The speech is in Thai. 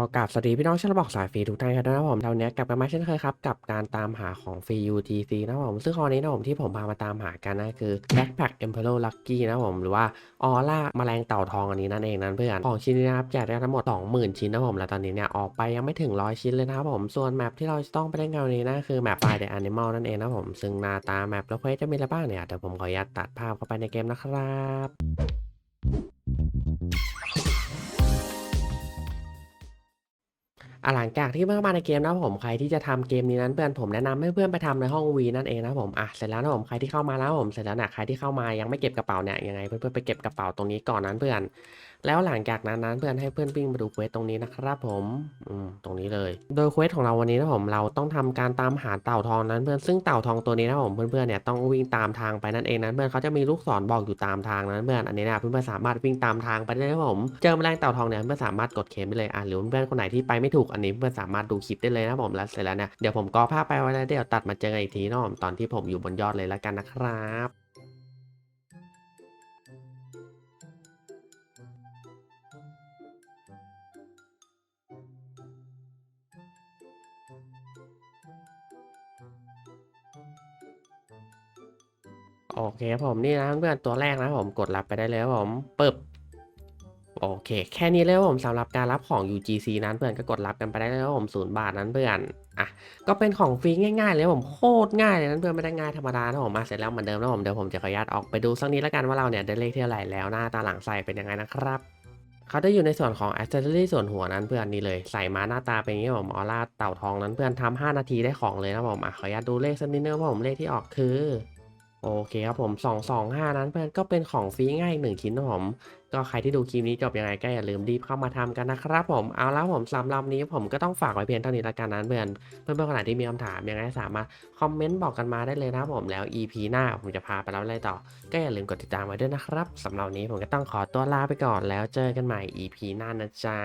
ขอกราบสวัสดีพี่น้องชาวระบอกสายฟรีทุกท่านกันด้วยนะครับผมเรานี้กลับกันมาเช่นเคยครับ กับการตามหาของฟรี UTC นะครับผมซึ่งคราวนี้นะผมที่ผมพามาตามหากันนะคือ Backpack Emperor Lucky นะครับผมหรือว่าออร่าแมลงเต่าทองอันนี้นั่นเองนั่นเพื่อนของชิ้นนี้นะครับแจกได้ทั้งหมด 20,000 ชิ้นนะครับผมและตอนนี้เนี่ยออกไปยังไม่ถึง 100 ชิ้นเลยนะครับผมส่วนแมปที่เราจะต้องไปเล่นกันวันนี้นะคือแมป Find the Animal นั่นเองนะครับผมซึ่งหน้าตาแมปแล้วเควสจะมีอะไรบ้างเนี่ยเดี๋ยวผมขออนุญาตตัดภาพเข้าไปในเกมนะครับ อะหลังจากที่เมื่อมาในเกมนะผมใครที่จะทำเกมนี้นั้นเพื่อนผมแนะนำให้เพื่อนไปทำในห้องวีนั่นเองนะผมอะเสร็จแล้วนะผมใครที่เข้ามาแล้วผมเสร็จแล้วนะใครที่เข้ามายังไม่เก็บกระเป๋าเนี่ยยังไงเพื่อนๆไปเก็บกระเป๋าตรงนี้ก่อนนั้นเพื่อน แล้วหลังจากนั้นนั้นเพื่อนให้เพื่อนวิ่งมาดูเควสตรงนี้นะครับผมอืมตรงนี้เลย โดยเควสของเราวันนี้นะผมเราต้องทำการตามหาเต่าทองนั้นเพื่อนซึ่งเต่าทองตัวนี้นะผมเพื่อนๆเนี่ยต้องวิ่งตามทางไปนั่นเองนั้นเพื่อนเขาจะมีลูกศรบอกอยู่ตามทางนั้นเพื่อนอันนี้นะเพื่อนๆสามารถวิ่งตามทางไปได้นะผมเจอแมลงเต่าทองเนี่ยเพื่อนสามารถกดเคมได้เลยอะหรือเพื่อนคนไหนที่ไปไม่ถูกอันนี้เพื่อนสามารถดูคลิปได้เลยนะผมแล้วเสร็จแล้วเนี่ยเดี๋ยวผมก็ภาพไปไว้แล้วเดี๋ยวตัดมาเจอกันอีกทีนาะผมตอนที่ผมอยู่บนยอดเลยแล้วกันนะครับโอเคครับผมนี่นะเพื่อนตัวแรกนะผมกดรับไปได้เลยครับผมปึ๊บ โอเค แค่นี้เลยครับผมสำหรับการรับของ UGC นั้นเพื่อนก็กดรับกันไปได้เลยครับผมศูนย์บาทนั้นเพื่อนอะก็เป็นของฟรีง่ายๆเลยผมโคตรง่ายเลยนั้นเพื่อนไม่ได้ง่ายธรรมดานะผมมาเสร็จแล้วเหมือนเดิมนะผมเดี๋ยวผมจะขออนุญาตออกไปดูสักนิดแล้วกันว่าเราเนี่ยได้เลขเท่าไหร่แล้วหน้าตาหลังใส่เป็นยังไงนะครับเขาจะอยู่ในส่วนของ a c c e s s o r y ส่วนหัวนั้นเพื่อนนี่เลยใส่มาหน้าตาเป็นอย่างนี้ผมออร่าเต่าทองนั้นเพื่อนทำ5นาทีได้ของเลยนะผมอะขออนุญาตดูเลขสักนิดนึงว่าผมเลขที่ออกคือ โอเคครับผม 225 นั้นเพื่อนก็เป็นของฟรีง่ายอีกหนึ่งชิ้นนะผม ก็ใครที่ดูคลิปนี้จบยังไงก็อย่าลืมรีบเข้ามาทำกันนะครับผม เอาแล้วผมสำหรับนี้ผมก็ต้องฝากไว้เพียงเท่านี้ละกันนั้นเพื่อน เพื่อนๆคนไหนที่มีคำถามยังไงสามารถคอมเมนต์บอกกันมาได้เลยนะผมแล้ว EP หน้าผมจะพาไปแล้วอะไรต่อ ก็อย่าลืมกดติดตามไว้ด้วยนะครับสำหรับนนี้ผมก็ต้องขอตัวลาไปก่อนแล้วเจอกันใหม่ EP หน้านะจ๊ะ